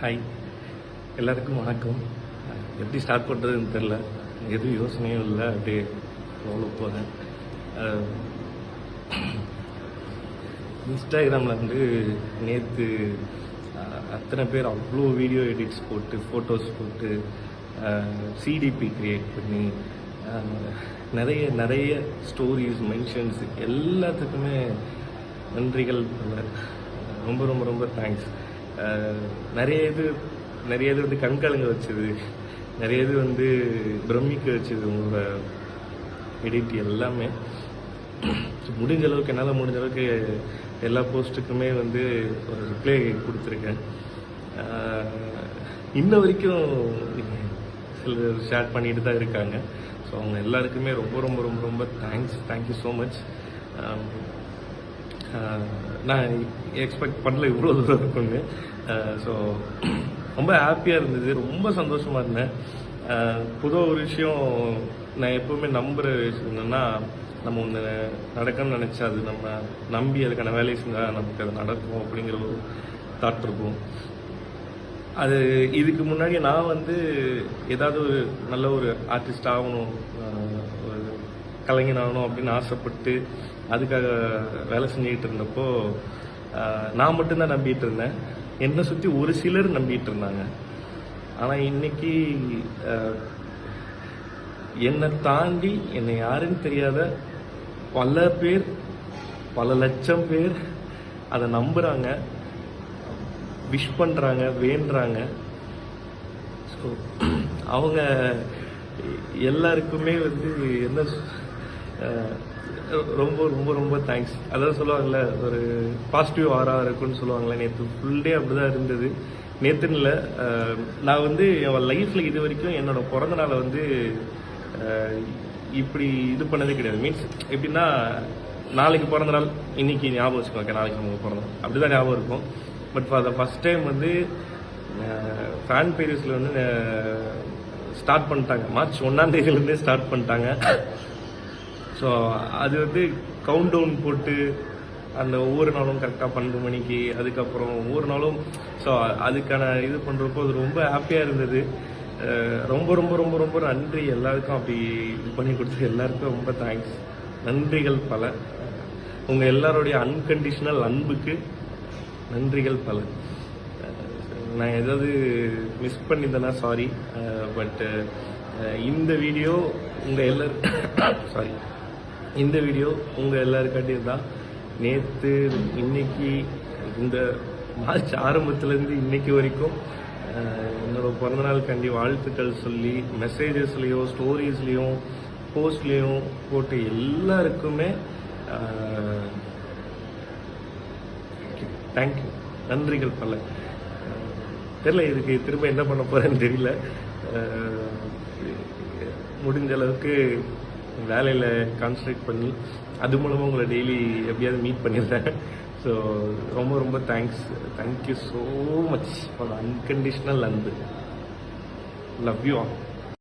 Hi எல்லாருக்கும் வணக்கம். எப்படி ஸ்டார்ட் பண்ணுறதுன்னு தெரில எதுவும் யோசனையும் இல்லை. அப்படியே ஃபாலோ போகிறேன் இன்ஸ்டாகிராமில் வந்து நேற்று அத்தனை பேர் அவ்வளோ வீடியோ எடிட்ஸ் போட்டு ஃபோட்டோஸ் போட்டு சிடிபி க்ரியேட் பண்ணி நிறைய நிறைய ஸ்டோரிஸ் மென்ஷன்ஸ் எல்லாத்துக்குமே நன்றிகள். ரொம்ப ரொம்ப ரொம்ப தேங்க்ஸ் நிறைய இது நிறைய இது வந்து கண்கலங்க வச்சுது. நிறைய இது வந்து பிரமிக்க வச்சுது உங்களோட எடிட் எல்லாமே. முடிஞ்ச அளவுக்கு என்னால் முடிஞ்ச அளவுக்கு எல்லா போஸ்ட்டுக்குமே வந்து ஒரு ரிப்ளை கொடுத்துருக்கேன். இன்ன வரைக்கும் சிலர் ஷேர் பண்ணிட்டு தான் இருக்காங்க. ஸோ அவங்க எல்லாருக்குமே ரொம்ப ரொம்ப ரொம்ப ரொம்ப thanks thank you so much நான் எக்ஸ்பெக்ட் பண்ணல இவ்வளோ தூரம் இருக்குன்னு ஸோ ரொம்ப ஹாப்பியாக இருந்தது. ரொம்ப சந்தோஷமாக இருந்தேன். புது ஒரு விஷயம் நான் எப்போவுமே நம்புகிற விஷயம் என்னென்னா நம்ம ஒன்று நடக்கணும்னு நினச்சா அது நம்ம நம்பி அதுக்கான வேலையை செஞ்சால் நமக்கு அது நடக்கும் அப்படிங்கிற ஒரு தாட் இருக்கும். அது இதுக்கு முன்னாடி நான் வந்து ஏதாவது ஒரு நல்ல ஒரு ஆர்டிஸ்ட் ஆகணும் ஒரு கலைஞன் ஆகணும் அப்படின்னு ஆசைப்பட்டு அதுக்காக வேலை செஞ்சுக்கிட்டு இருந்தப்போ நான் மட்டும்தான் நம்பிட்டு இருந்தேன். என்னை சுற்றி ஒரு சிலர் நம்பிட்டு இருந்தாங்க. ஆனால் இன்னைக்கு என்னை தாண்டி என்னை யாருன்னு தெரியாத பல பேர் பல லட்சம் பேர் அதை நம்புகிறாங்க விஷ் பண்ணுறாங்க வேண்டுறாங்க. ஸோ அவங்க எல்லாருக்குமே வந்து என்ன ரொம்ப ரொம்ப ரொம்ப தேங்க்ஸ் அதான் சொல்லுவாங்கள்ல ஒரு பாசிட்டிவ் ஆரா இருக்குன்னு சொல்லுவாங்களே நேற்று ஃபுல் டே அப்படிதான் இருந்தது. நேற்றுன்னு இல்லை நான் வந்து என் லைஃப்பில் இது வரைக்கும் என்னோட பிறந்த நாளை வந்து இப்படி இது பண்ணதே கிடையாது. மீன்ஸ் எப்படின்னா நாளைக்கு பிறந்த நாள் இன்னைக்கு ஞாபகம் வச்சுக்கோங்க நாளைக்கு நம்ம பிறந்த நாள் அப்படிதான் ஞாபகம் இருக்கும். But for the first time வந்து ஃபேன் பேரிஸில் வந்து ஸ்டார்ட் பண்ணிட்டாங்க. மார்ச் ஒன்றாம் தேதியிலேருந்தே ஸ்டார்ட் பண்ணிட்டாங்க. ஸோ அது வந்து கவுண்ட் டவுன் போட்டு அந்த ஒவ்வொரு நாளும் கரெக்டாக பன்னெண்டு மணிக்கு அதுக்கப்புறம் ஒவ்வொரு நாளும் ஸோ அதுக்கான இது பண்ணுறப்போ அது ரொம்ப ஹாப்பியாக இருந்தது. ரொம்ப ரொம்ப ரொம்ப ரொம்ப நன்றி எல்லாருக்கும் அப்படி இது பண்ணி கொடுத்த எல்லாருக்கும் ரொம்ப தேங்க்ஸ் நன்றிகள் பல. உங்கள் எல்லாருடைய அன்கண்டிஷனல் அன்புக்கு நன்றிகள் பல. நான் ஏதாவது மிஸ் பண்ணியிருந்தேன்னா சாரி பட்டு இந்த வீடியோ உங்கள் எல்லாரும் சாரி இந்த வீடியோ உங்கள் எல்லாருக்காட்டியும் தான் நேற்று இன்னைக்கு இந்த மார்ச் ஆரம்பத்துலேருந்து இன்னைக்கு வரைக்கும் என்னோடய பிறந்தநாள் கண்டி வாழ்த்துக்கள் சொல்லி மெசேஜஸ்லேயோ ஸ்டோரிஸ்லேயும் போஸ்ட்லேயும் போட்டு எல்லாருக்குமே தேங்க்யூ நன்றிகள் பல. தெரில இதுக்கு திரும்ப என்ன பண்ண போகிறேன்னு தெரியல. முடிஞ்ச அளவுக்கு வேலையில் கான்சன்ட்ரேட் பண்ணி அது மூலமாக உங்களை டெய்லி எப்படியாவது மீட் பண்ணிடுறேன். ஸோ ரொம்ப ரொம்ப thanks thank you so much for unconditional அன்பு லவ் யூ ஆல்